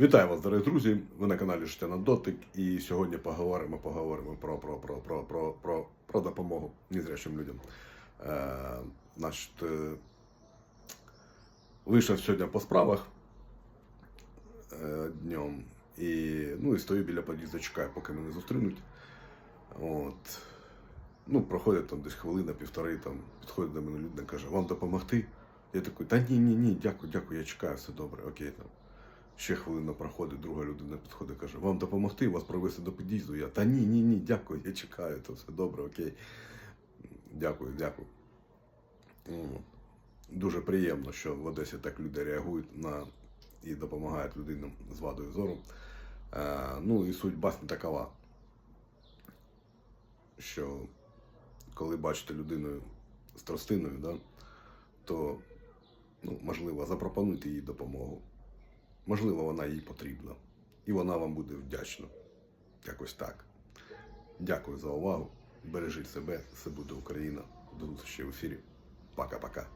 Вітаю вас, дорогі друзі! Ви на каналі Життя дотик. І сьогодні поговоримо, поговоримо про, про, про, про, про, про, про допомогу незрячим людям. Е, значить, е, вийшов сьогодні по справах е, днем. І, ну, і стою біля під'їзду, чекаю, поки мене зустрінуть. От. Ну, проходить там десь хвилина, півтори, там, підходить до мене людина, каже, вам допомогти? Я такий, та ні, ні, ні, дякую, дякую, я чекаю, все добре, окей там. Ще хвилина проходить, друга людина підходить, каже, вам допомогти, вас провести до під'їзду. Я та ні, ні, ні, дякую, я чекаю, то все добре, окей. Дякую, дякую. Дуже приємно, що в Одесі так люди реагують на і допомагають людинам з вадою зору. Е, ну і суть басні такова, що коли бачите людину з тростиною, да, то ну, можливо запропонуйте їй допомогу. Можливо, вона їй потрібна. І вона вам буде вдячна. Якось так. Дякую за увагу. Бережіть себе, все буде Україна. До зустрічі в ефірі. Пока-пока.